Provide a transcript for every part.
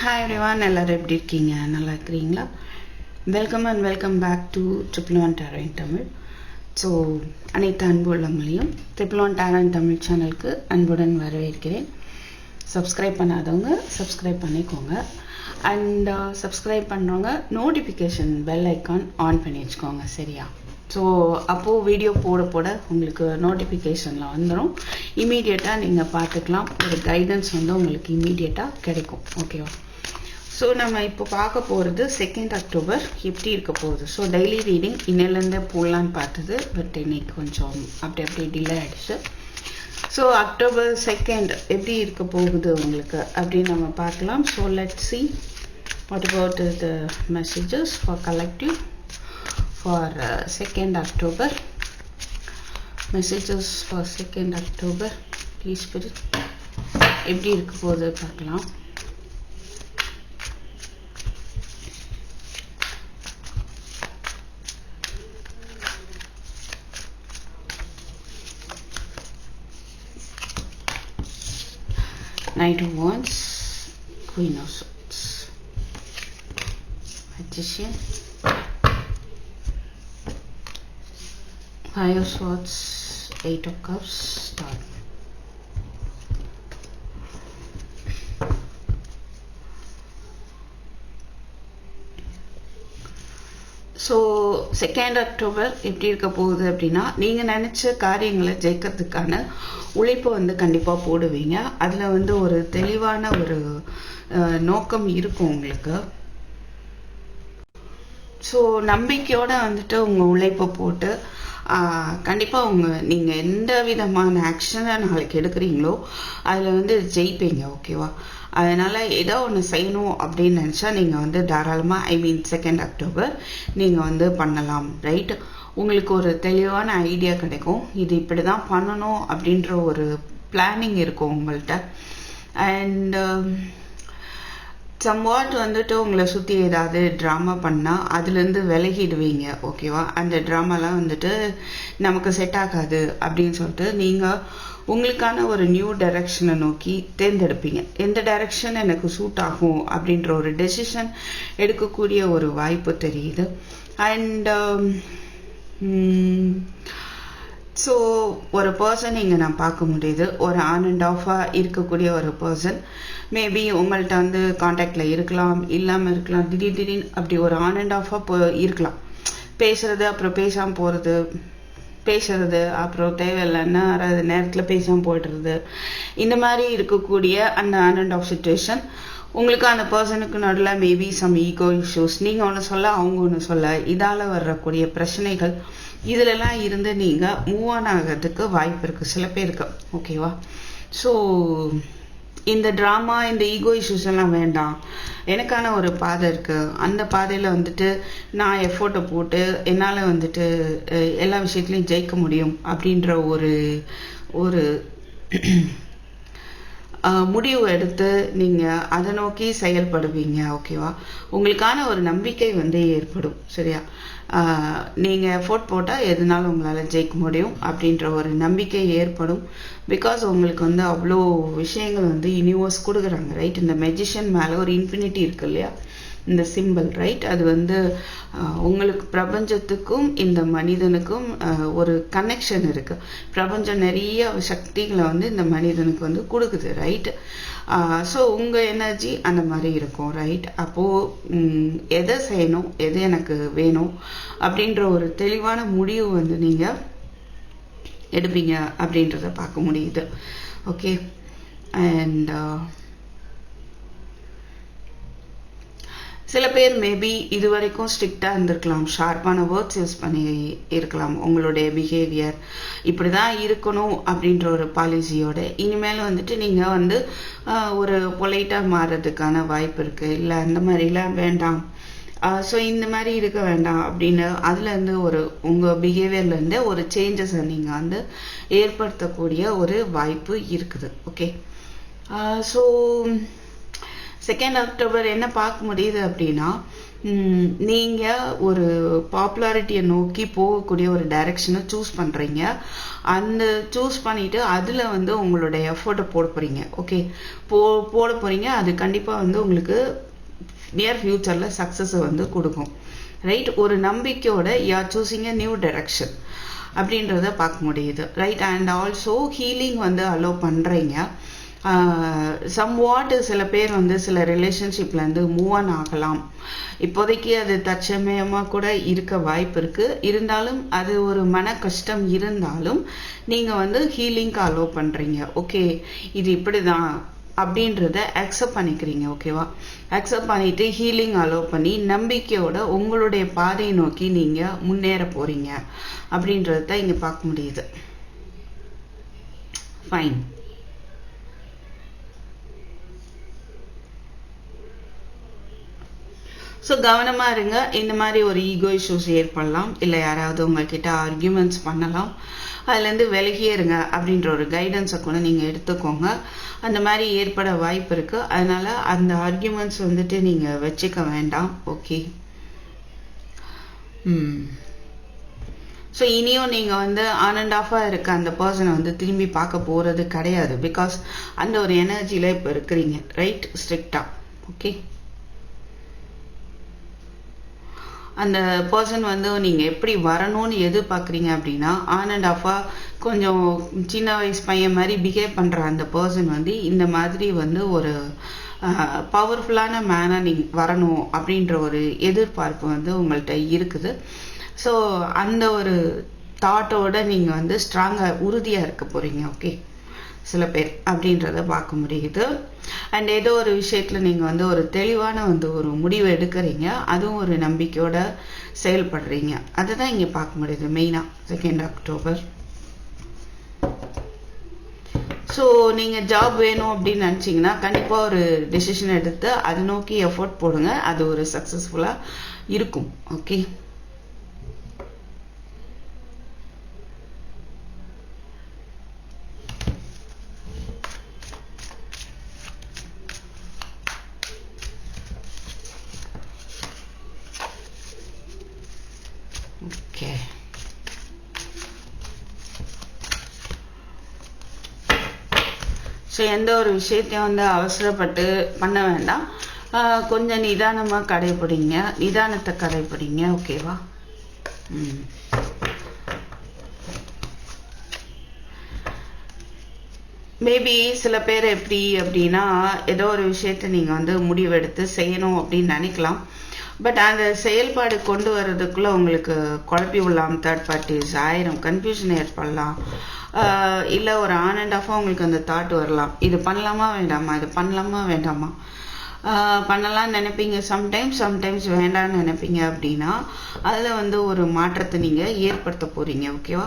Hi everyone எல்லோரும் எப்படி இருக்கீங்க? நல்லா இருக்கிறீங்களா? Welcome and welcome back to triple one Darren Tamil so அனைத்து அன்பு உள்ளவங்களையும் ட்ரிபிள் ஒன் டேரன் தமிழ் சேனலுக்கு அன்புடன் வரவேற்கிறேன். சப்ஸ்கிரைப் பண்ணாதவங்க சப்ஸ்கிரைப் பண்ணிக்கோங்க. அண்ட் சப்ஸ்கிரைப் uh, பண்ணுறவங்க நோட்டிஃபிகேஷன் பெல் ஐக்கான் ஆன் பண்ணி வச்சுக்கோங்க சரியா? ஸோ அப்போது வீடியோ போட போட உங்களுக்கு நோட்டிஃபிகேஷனில் வந்துடும் இமீடியட்டாக நீங்கள் பார்த்துக்கலாம் ஒரு கைடன்ஸ் வந்து உங்களுக்கு இமீடியட்டாக கிடைக்கும். ஓகேவா ஸோ நம்ம இப்போ பார்க்க போகிறது செகண்ட் அக்டோபர் எப்படி இருக்க போகுது? ஸோ டெய்லி ரீடிங் இன்னிலேருந்தே போடலான்னு பார்த்தது பட் இன்னைக்கு கொஞ்சம் அப்படி அப்படியே டிலே ஆகிடுச்சு ஸோ அக்டோபர் செகண்ட் எப்படி இருக்க போகுது உங்களுக்கு? அப்படின்னு நம்ம பார்க்கலாம். So let see what about the messages for collective for second October messages for second October please spirit எப்படி இருக்க போகுது பார்க்கலாம். Knight of Wands, Queen of Swords, Five of Swords, Eight of Cups, Star. So second October எப்படி இருக்க போகுது அப்படின்னா நீங்கள் நினச்ச காரியங்களை ஜெயிக்கிறதுக்கான உழைப்பை வந்து கண்டிப்பாக போடுவீங்க அதில் வந்து ஒரு தெளிவான ஒரு நோக்கம் இருக்கும் உங்களுக்கு ஸோ நம்பிக்கையோடு வந்துட்டு உங்கள் உழைப்பை போட்டு கண்டிப்பாக உங்கள் நீங்கள் எந்த விதமான ஆக்ஷனை நாளைக்கு எடுக்கிறீங்களோ அதில் வந்து ஜெயிப்பீங்க ஓகேவா அதனால் ஏதோ ஒன்று செய்யணும் அப்படின்னு நினச்சா நீங்கள் வந்து தாராளமாக ஐ மீன் செகண்ட் அக்டோபர் நீங்கள் வந்து பண்ணலாம் ரைட் உங்களுக்கு ஒரு தெளிவான ஐடியா கிடைக்கும். இது இப்படி தான் பண்ணணும் அப்படின்ற ஒரு பிளானிங் இருக்கும் உங்கள்கிட்ட அண்ட் சம்வாட் வந்துட்டு உங்களை சுற்றி ஏதாவது ட்ராமா பண்ணால் அதுலேருந்து விலகிடுவீங்க ஓகேவா அந்த ட்ராமாலாம் வந்துட்டு நமக்கு செட் ஆகாது அப்படின்னு சொல்லிட்டு நீங்கள் உங்களுக்கான ஒரு நியூ டைரக்ஷனை நோக்கி தேர்ந்தெடுப்பீங்க. எந்த டைரக்ஷன் எனக்கு சூட் ஆகும் அப்படின்ற ஒரு டெசிஷன் எடுக்கக்கூடிய ஒரு வாய்ப்பு தெரியுது. அண்ட் ஸோ ஒரு பர்சன் இங்கே நான் பார்க்க முடியுது. ஒரு ஆன் அண்ட் ஆஃபாக இருக்கக்கூடிய ஒரு பர்சன் மேபி உங்கள்கிட்ட வந்து காண்டாக்டில் இருக்கலாம் இல்லாமல் இருக்கலாம். திடீர் திடீர்னு அப்படி ஒரு ஆன் அண்ட் ஆஃபாக போ இருக்கலாம். பேசுகிறது அப்புறம் பேசாமல் போகிறது பேசுறது அப்புறம் தேவையில்லைன்னா அது நேரத்தில் பேசாமல் போய்டுறது. இந்த மாதிரி இருக்கக்கூடிய அந்த ஆன் அண்ட் ஆஃப் சுச்சுவேஷன் உங்களுக்கு அந்த பர்சனுக்கு நடுவில் மேபி சம் ஈகோ இஷ்யூஸ் நீங்கள் ஒன்று சொல்ல அவங்க ஒன்று சொல்ல இதால் வரக்கூடிய பிரச்சனைகள். இதிலெல்லாம் இருந்து நீங்கள் மூவ் ஆன் ஆகிறதுக்கு வாய்ப்பு இருக்குது சில பேருக்கு. ஓகேவா ஸோ இந்த ட்ராமா இந்த ஈகோ இஷ்யூஸ் எல்லாம் வேண்டாம். எனக்கான ஒரு பாதை இருக்குது அந்த பாதையில் வந்துட்டு நான் எஃபோர்ட்டை போட்டு என்னால் வந்துட்டு எல்லா விஷயத்துலையும் ஜெயிக்க முடியும் அப்படின்ற ஒரு ஒரு முடிவு எடுத்து நீங்கள் அதை நோக்கி செயல்படுவீங்க ஓகேவா? உங்களுக்கான ஒரு நம்பிக்கை வந்து ஏற்படும் சரியா? நீங்கள் எஃபோர்ட் போட்டால் எதுனாலும் உங்களால் ஜெயிக்க முடியும் அப்படின்ற ஒரு நம்பிக்கை ஏற்படும். பிகாஸ் உங்களுக்கு வந்து அவ்வளோ விஷயங்கள் வந்து யூனிவர்ஸ் கொடுக்குறாங்க ரைட் இந்த மெஜிஷியன் மேலே ஒரு இன்ஃபினிட்டி இருக்கு இல்லையா? இந்த சிம்பிள் ரைட் அது வந்து உங்களுக்கு பிரபஞ்சத்துக்கும் இந்த மனிதனுக்கும் ஒரு கனெக்ஷன் இருக்குது பிரபஞ்சம் நிறைய சக்திகளை வந்து இந்த மனிதனுக்கு வந்து கொடுக்குது ரைட் ஸோ உங்கள் எனர்ஜி அந்த மாதிரி இருக்கும் ரைட் அப்போது எதை செய்யணும் எது எனக்கு வேணும் அப்படின்ற ஒரு தெளிவான முடிவு வந்து நீங்கள் எடுப்பீங்க அப்படின்றத பார்க்க முடியுது. ஓகே அண்ட் சில பேர் மேபி இது வரைக்கும் ஸ்ட்ரிக்டாக இருந்திருக்கலாம். ஷார்ப்பான வேர்ட்ஸ் யூஸ் பண்ணி இருக்கலாம். உங்களுடைய பிஹேவியர் இப்படி தான் இருக்கணும் அப்படின்ற ஒரு பாலிசியோட இனிமேல் வந்துட்டு நீங்கள் வந்து ஒரு பொலைட்டாக மாறுறதுக்கான வாய்ப்பு இருக்குது இல்லை அந்த மாதிரிலாம் வேண்டாம். ஸோ இந்த மாதிரி இருக்க வேண்டாம் அப்படின்னு அதுலேருந்து ஒரு உங்கள் பிஹேவியர்லேருந்து ஒரு சேஞ்சஸை நீங்கள் வந்து ஏற்படுத்தக்கூடிய ஒரு வாய்ப்பு இருக்குது. ஓகே ஸோ செகண்ட் அக்டோபர் என்ன பார்க்க முடியுது அப்படின்னா நீங்கள் ஒரு பாப்புலாரிட்டியை நோக்கி போகக்கூடிய ஒரு டைரெக்ஷனை சூஸ் பண்ணுறீங்க அந்த சூஸ் பண்ணிவிட்டு அதில் வந்து உங்களுடைய எஃபர்ட்டை போட போகிறீங்க ஓகே போ போட போகிறீங்க அது கண்டிப்பாக வந்து உங்களுக்கு நியர் ஃப்யூச்சரில் சக்ஸஸை வந்து கொடுக்கும். ரைட் ஒரு நம்பிக்கையோட யார் சூஸிங் எ நியூ டைரக்ஷன் அப்படின்றத பார்க்க முடியுது. ரைட் அண்ட் ஆல்சோ ஹீலிங் வந்து அலோவ் பண்ணுறீங்க சம்வாட் சில பேர் வந்து சில ரிலேஷன்ஷிப்லேருந்து மூவ் ஆன் ஆகலாம். இப்போதைக்கு அது தற்சமயமாக கூட இருக்க வாய்ப்பு இருக்குது இருந்தாலும் அது ஒரு மன கஷ்டம் இருந்தாலும் நீங்கள் வந்து ஹீலிங்க்கு அலோவ் பண்ணுறீங்க ஓகே இது இப்படி தான் அப்படின்றத அக்செப்ட் பண்ணிக்கிறீங்க ஓகேவா அக்செப்ட் பண்ணிட்டு ஹீலிங் அலோவ் பண்ணி நம்பிக்கையோட உங்களுடைய பாதையை நோக்கி நீங்கள் முன்னேற போகிறீங்க அப்படின்றத இங்கே பார்க்க முடியுது. ஃபைன் ஸோ கவனமாக இருங்க. இந்த மாதிரி ஒரு ஈகோ இஷ்யூஸ் ஏற்படலாம். இல்லை யாராவது உங்கள்கிட்ட ஆர்கியூமெண்ட்ஸ் பண்ணலாம். அதுலேருந்து விலகியே இருங்க அப்படின்ற ஒரு கைடன்ஸை கூட நீங்கள் எடுத்துக்கோங்க. அந்த மாதிரி ஏற்பட வாய்ப்பு இருக்குது அதனால் அந்த ஆர்கியூமெண்ட்ஸ் வந்துட்டு நீங்கள் வச்சுக்க வேண்டாம். ஓகே ம் ஸோ இனியும் நீங்கள் வந்து ஆன் அண்ட் ஆஃபாக இருக்க அந்த பர்சனை வந்து திரும்பி பார்க்க போகிறது கிடையாது. பிகாஸ் அந்த ஒரு எனர்ஜியில் இப்போ இருக்கிறீங்க. ரைட் ஸ்ட்ரிக்டாக ஓகே அந்த பர்சன் வந்து நீங்கள் எப்படி வரணும்னு எதிர்பார்க்குறீங்க அப்படின்னா ஆன் அண்ட் ஆஃபாக கொஞ்சம் சின்ன வயசு பையன் மாதிரி பிஹேவ் பண்ணுற அந்த பர்சன் வந்து இந்த மாதிரி வந்து ஒரு பவர்ஃபுல்லான மேனாக நீங்கள் வரணும் அப்படின்ற ஒரு எதிர்பார்ப்பு வந்து உங்கள்கிட்ட இருக்குது. ஸோ அந்த ஒரு தாட்டோட நீங்கள் வந்து ஸ்ட்ராங்காக உறுதியாக இருக்க போகிறீங்க ஓகே சில பேர் அப்படின்றத பார்க்க முடியுது. அண்ட் ஏதோ ஒரு விஷயத்தில் நீங்கள் வந்து ஒரு தெளிவான வந்து ஒரு முடிவு எடுக்கிறீங்க. அதுவும் ஒரு நம்பிக்கையோட செயல்படுறீங்க. அதை தான் இங்கே பார்க்க முடியுது மெயினாக செகண்ட் அக்டோபர் ஸோ நீங்கள் ஜாப் வேணும் அப்படின்னு நினச்சிங்கன்னா கண்டிப்பாக ஒரு டெசிஷன் எடுத்து அதை நோக்கி எஃபோர்ட் போடுங்க. அது ஒரு சக்ஸஸ்ஃபுல்லாக இருக்கும். Okay okay. ஸோ எந்த ஒரு விஷயத்தையும் வந்து அவசரப்பட்டு பண்ண வேண்டாம். கொஞ்சம் நிதானமாக கடைபிடிங்க. நிதானத்தை கடைபிடிங்க ஓகேவா? ம். மேபி சில பேர் எப்படி அப்படின்னா ஏதோ ஒரு விஷயத்த நீங்கள் வந்து முடிவெடுத்து செய்யணும் அப்படின்னு நினைக்கலாம். பட் அந்த செயல்பாடு கொண்டு வர்றதுக்குள்ளே உங்களுக்கு குழப்பி விடலாம். தேர்ட் பார்ட்டிஸ் ஆயிரம் கன்ஃபியூஷன் ஏற்படலாம். இல்லை ஒரு ஆன் அண்ட் ஆஃபாக உங்களுக்கு அந்த தாட் வரலாம். இது பண்ணலாமா வேண்டாமா? இது பண்ணலாமா வேண்டாமா? பண்ணலாம்னு நினைப்பீங்க. சம்டைம்ஸ் சம்டைம்ஸ் வேண்டாம்னு நினைப்பீங்க அப்படின்னா அதில் வந்து ஒரு மாற்றத்தை நீங்கள் ஏற்படுத்த போகிறீங்க ஓகேவா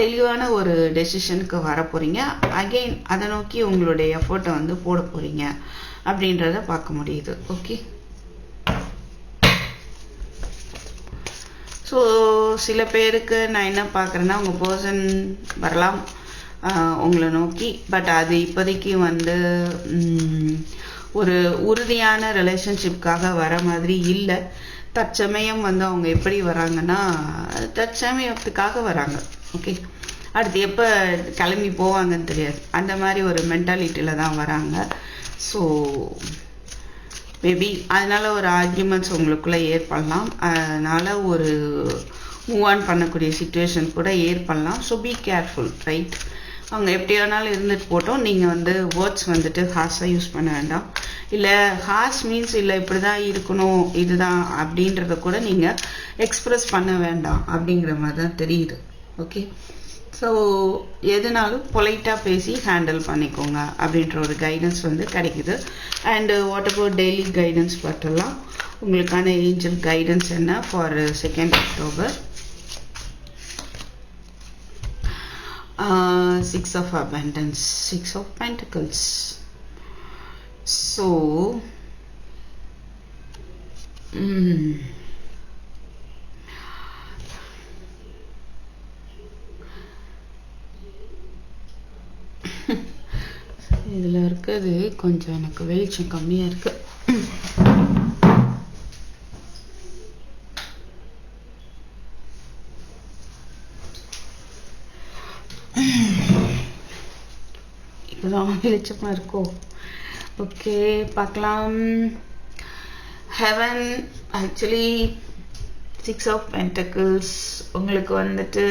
தெளிவான ஒரு டெசிஷனுக்கு வர போகிறீங்க அகெயின் அதை நோக்கி உங்களுடைய எஃபர்ட்டை வந்து போட போகிறீங்க அப்படின்றத பார்க்க முடியுது ஓகே ஸோ சில பேருக்கு நான் என்ன பார்க்குறேன்னா உங்கள் பர்சன் வரலாம் உங்களை நோக்கி. பட் அது இப்போதைக்கு வந்து ஒரு உறுதியான ரிலேஷன்ஷிப்காக வர மாதிரி இல்லை. தற்சமயம் வந்து அவங்க எப்படி வராங்கன்னா தற்சமயத்துக்காக வராங்க. ஓகே அடுத்து எப்போ கிளம்பி போவாங்கன்னு தெரியாது. அந்த மாதிரி ஒரு மென்டாலிட்டியில் தான் வராங்க. ஸோ மேபி அதனால் ஒரு ஆர்கியூமெண்ட்ஸ் உங்களுக்குள்ளே ஏற்படலாம். அதனால் ஒரு மூவ் ஆன் பண்ணக்கூடிய சுச்சுவேஷன் கூட ஏற்படலாம். ஸோ பி கேர்ஃபுல் ரைட் அவங்க எப்படி வேணாலும் இருந்துட்டு போட்டோம். நீங்கள் வந்து வேர்ட்ஸ் வந்துட்டு ஹார்ஸாக யூஸ் பண்ண வேண்டாம். இல்லை ஹார்ஸ் மீன்ஸ் இல்லை இப்படி தான் இருக்கணும் இதுதான் அப்படின்றத கூட நீங்கள் எக்ஸ்ப்ரெஸ் பண்ண வேண்டாம் அப்படிங்கிற மாதிரி தான் தெரியுது. ஓகே ஸோ எதுனாலும் பொலைட்டாக பேசி ஹேண்டில் பண்ணிக்கோங்க அப்படின்ற ஒரு கைடன்ஸ் வந்து கிடைக்குது. And what about daily guidance பார்த்தலாம் உங்களுக்கான ஏஞ்சல் கைடன்ஸ் என்ன for second October six of abundance six of pentacles so இதில் இருக்கிறது கொஞ்சம் எனக்கு வெளிச்சம் கம்மியாக இருக்கு. இப்போதான் வெளிச்சமாக இருக்கோ? ஓகே பார்க்கலாம். Heaven actually six of pentacles உங்களுக்கு வந்துட்டு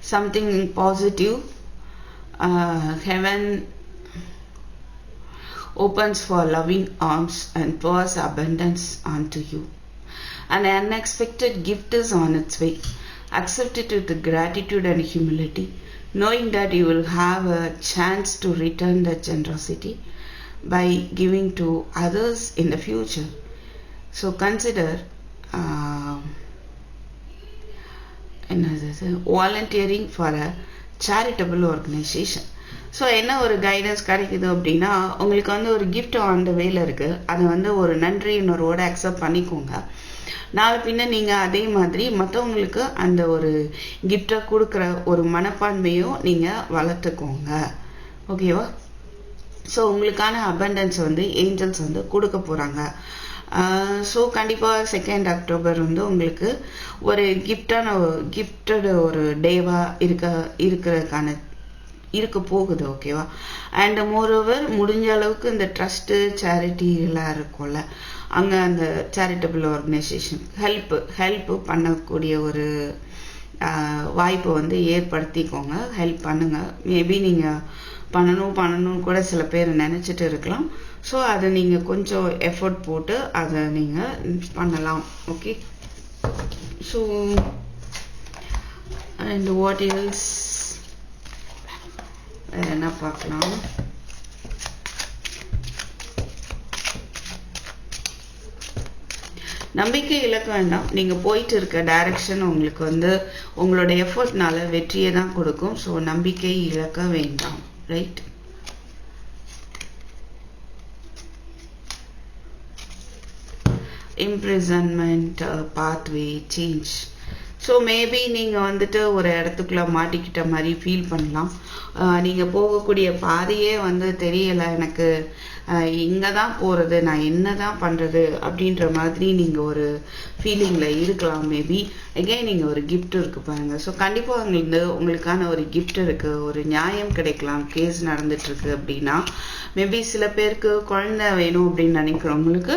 something positive. Uh, heaven opens for loving arms and pours abundance onto you. An unexpected gift is on its way. Accept it with gratitude and humility, knowing that you will have a chance to return that generosity by giving to others in the future. So consider. Uh, என்னது? Volunteering for a charitable organisation so என்ன ஒரு guidance கிடைக்குது அப்படின்னா உங்களுக்கு வந்து ஒரு gift அந்த வேல இருக்குது அதை வந்து ஒரு நன்றி இன்னொருவோட அக்செப்ட் பண்ணிக்கோங்க. நாளை பின்ன நீங்கள் அதே மாதிரி மற்றவங்களுக்கு அந்த ஒரு கிஃப்டை கொடுக்குற ஒரு மனப்பான்மையும் நீங்கள் வளர்த்துக்கோங்க. ஓகேவா ஸோ உங்களுக்கான அபண்டன்ஸ் வந்து ஏஞ்சல்ஸ் வந்து கொடுக்க போகிறாங்க ஸோ கண்டிப்பாக செகண்ட் அக்டோபர் வந்து உங்களுக்கு ஒரு கிஃப்டான கிஃப்டடு ஒரு டேவாக இருக்க இருக்கிறதுக்கான இருக்க போகுது ஓகேவா அண்ட் மோரோவர் முடிஞ்ச அளவுக்கு இந்த ட்ரஸ்ட்டு சேரிட்டி எல்லாம் இருக்கும்ல அங்கே அந்த சேரிட்டபிள் ஆர்கனைசேஷன் ஹெல்ப்பு ஹெல்ப்பு பண்ணக்கூடிய ஒரு வாய்ப்பை வந்து ஏற்படுத்திக்கோங்க ஹெல்ப் பண்ணுங்கள் மேபி நீங்கள் பண்ணணும் பண்ணணும்னு கூட சில பேர் நினச்சிட்டு இருக்கலாம். ஸோ அதை நீங்கள் கொஞ்சம் எஃபர்ட் போட்டு அதை நீங்கள் பண்ணலாம். Okay so and what else வேறு என்ன பார்க்கலாம்? நம்பிக்கை இழக்க வேண்டாம். நீங்கள் போயிட்டு இருக்க டைரக்ஷன் உங்களுக்கு வந்து உங்களோட எஃபர்ட்னால வெற்றியை தான் கொடுக்கும். ஸோ நம்பிக்கை இழக்க வேண்டாம். Right imprisonment uh, pathway change. So maybe நீங்கள் வந்துட்டு ஒரு இடத்துக்குள்ளே மாட்டிக்கிட்ட மாதிரி ஃபீல் பண்ணலாம். நீங்கள் போகக்கூடிய பாதையே வந்து தெரியலை. எனக்கு இங்கே தான் போகிறது நான் என்ன தான் பண்ணுறது அப்படின்ற மாதிரி நீங்கள் ஒரு ஃபீலிங்கில் இருக்கலாம் மேபி எகைன் நீங்கள் ஒரு கிஃப்ட் இருக்குது பாருங்கள் ஸோ கண்டிப்பாக உங்களுக்கு உங்களுக்கான ஒரு கிஃப்ட் இருக்குது ஒரு நியாயம் கிடைக்கலாம். கேஸ் நடந்துட்டுருக்கு அப்படின்னா மேபி சில பேருக்கு குழந்தை வேணும் அப்படின்னு நினைக்கிறவங்களுக்கு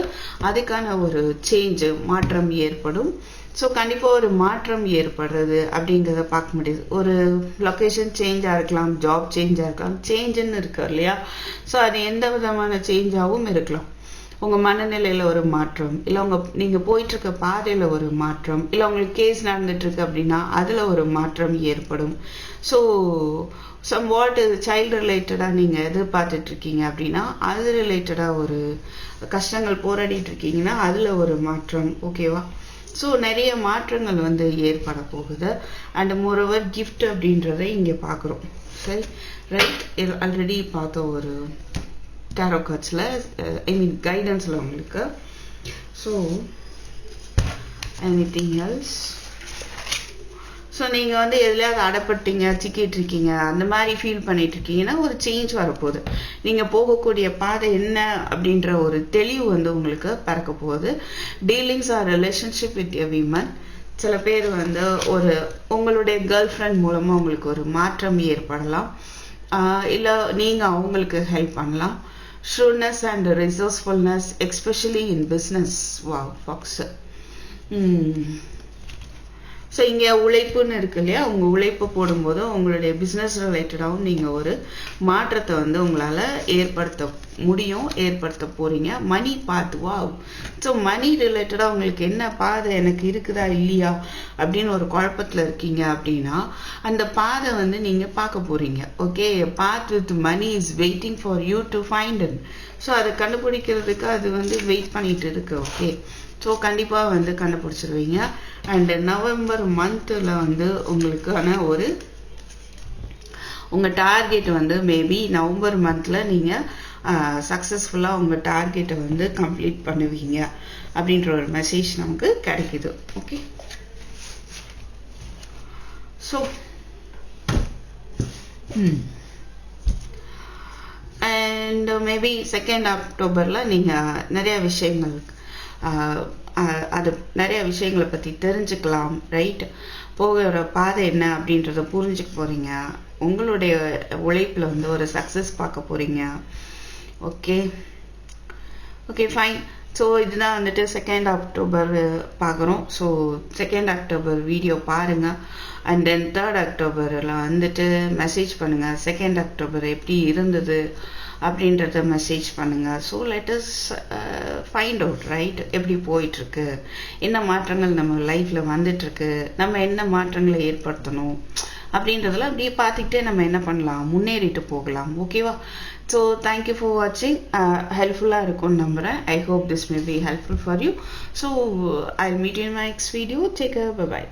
அதுக்கான ஒரு சேஞ்சு மாற்றம் ஏற்படும். ஸோ கண்டிப்பாக ஒரு மாற்றம் ஏற்படுறது அப்படிங்கிறத பார்க்க முடியுது. ஒரு லொக்கேஷன் சேஞ்சாக இருக்கலாம் ஜாப் சேஞ்சாக இருக்கலாம் சேஞ்சுன்னு இருக்கு இல்லையா? ஸோ அது எந்த விதமான சேஞ்சாகவும் இருக்கலாம். உங்கள் மனநிலையில் ஒரு மாற்றம் இல்லை உங்கள் நீங்கள் போயிட்டுருக்க பாதையில் ஒரு மாற்றம் இல்லை உங்களுக்கு கேஸ் நடந்துட்டுருக்கு அப்படின்னா அதில் ஒரு மாற்றம் ஏற்படும். ஸோ சம் வாட் சைல்டு ரிலேட்டடாக நீங்கள் எதிர்பார்த்துட்ருக்கீங்க அப்படின்னா அது ரிலேட்டடாக ஒரு கஷ்டங்கள் போராடிட்டு இருக்கீங்கன்னா அதில் ஒரு மாற்றம் ஓகேவா ஸோ நிறைய மாற்றங்கள் வந்து ஏற்பட போகுது. அண்ட் மோரோவர் கிஃப்ட் அப்படின்றத இங்கே பார்க்குறோம். சரி ரைட் ஆல்ரெடி பார்த்த ஒரு டேரோ கார்ட்ஸில் ஐ மீன் கைடன்ஸில் உங்களுக்கு. So anything else so நீங்கள் வந்து எதுலையாவது அடப்பட்டீங்க சிக்கிட்டு இருக்கீங்க அந்த மாதிரி ஃபீல் பண்ணிட்டு இருக்கீங்கன்னா ஒரு சேஞ்ச் வரப்போகுது. நீங்கள் போகக்கூடிய பாதை என்ன அப்படின்ற ஒரு தெளிவு வந்து உங்களுக்கு பறக்க போகுது. Dealings or relationship with a women சில பேர் வந்து ஒரு உங்களுடைய கேர்ள் ஃப்ரெண்ட் மூலமாக உங்களுக்கு ஒரு மாற்றம் ஏற்படலாம். இல்லை நீங்கள் அவங்களுக்கு ஹெல்ப் பண்ணலாம். Sureness and resourcefulness especially in business வா ஃபாக்ஸு ஸோ இங்கே உழைப்புன்னு இருக்கு இல்லையா? உங்கள் உழைப்பு போடும்போது உங்களுடைய பிஸ்னஸ் ரிலேட்டடாகவும் நீங்கள் ஒரு மாற்றத்தை வந்து உங்களால் ஏற்படுத்த முடியும் ஏற்படுத்த போகிறீங்க மணி பார்த்துவா ஸோ மணி ரிலேட்டடாக உங்களுக்கு என்ன பாதை எனக்கு இருக்குதா இல்லையா? அப்படின்னு ஒரு குழப்பத்தில் இருக்கீங்க அப்படின்னா அந்த பாதை வந்து நீங்கள் பார்க்க போகிறீங்க okay path with money is waiting for you to find in so அதை கண்டுபிடிக்கிறதுக்கு அது வந்து வெயிட் பண்ணிகிட்டு இருக்கு. ஓகே ஸோ கண்டிப்பாக வந்து கண்டுபிடிச்சிருவீங்க. அண்டு நவம்பர் மந்தில் வந்து உங்களுக்கான ஒரு உங்கள் டார்கெட் வந்து மேபி நவம்பர் மந்தில் நீங்கள் சக்ஸஸ்ஃபுல்லாக உங்கள் டார்கெட்டை வந்து கம்ப்ளீட் பண்ணுவீங்க. அப்படின்ற ஒரு மெசேஜ் நமக்கு கிடைக்குது. Okay so and maybe second அக்டோபரில் நீங்கள் நிறையா விஷயங்கள் அது நிறைய விஷயங்களை பற்றி தெரிஞ்சுக்கலாம் ரைட் போகிற பாதை என்ன அப்படின்றத புரிஞ்சுக்க போகிறீங்க உங்களுடைய உழைப்பில் வந்து ஒரு சக்ஸஸ் பார்க்க போகிறீங்க ஓகே ஓகே ஃபைன் ஸோ இதுதான் வந்துட்டு செகண்ட் அக்டோபர் பார்க்குறோம் ஸோ செகண்ட் அக்டோபர் வீடியோ பாருங்கள் அண்ட் தென் தேர்ட் அக்டோபரில் வந்துட்டு மெசேஜ் பண்ணுங்கள் செகண்ட் அக்டோபர் எப்படி இருந்தது அப்படின்றத மெசேஜ் பண்ணுங்கள் so let's find out right எப்படி போயிட்டுருக்கு? என்ன மாற்றங்கள் நம்ம லைஃப்பில் வந்துட்டுருக்கு? நம்ம என்ன மாற்றங்களை ஏற்படுத்தணும்? அப்படின்றதெல்லாம் அப்படியே பார்த்துக்கிட்டே நம்ம என்ன பண்ணலாம் முன்னேறிட்டு போகலாம். ஓகேவா ஸோ தேங்க்யூ ஃபார் வாட்சிங் ஹெல்ப்ஃபுல்லாக இருக்கும்னு நம்புகிறேன் I hope this may be helpful for you so I meet in my next video take bye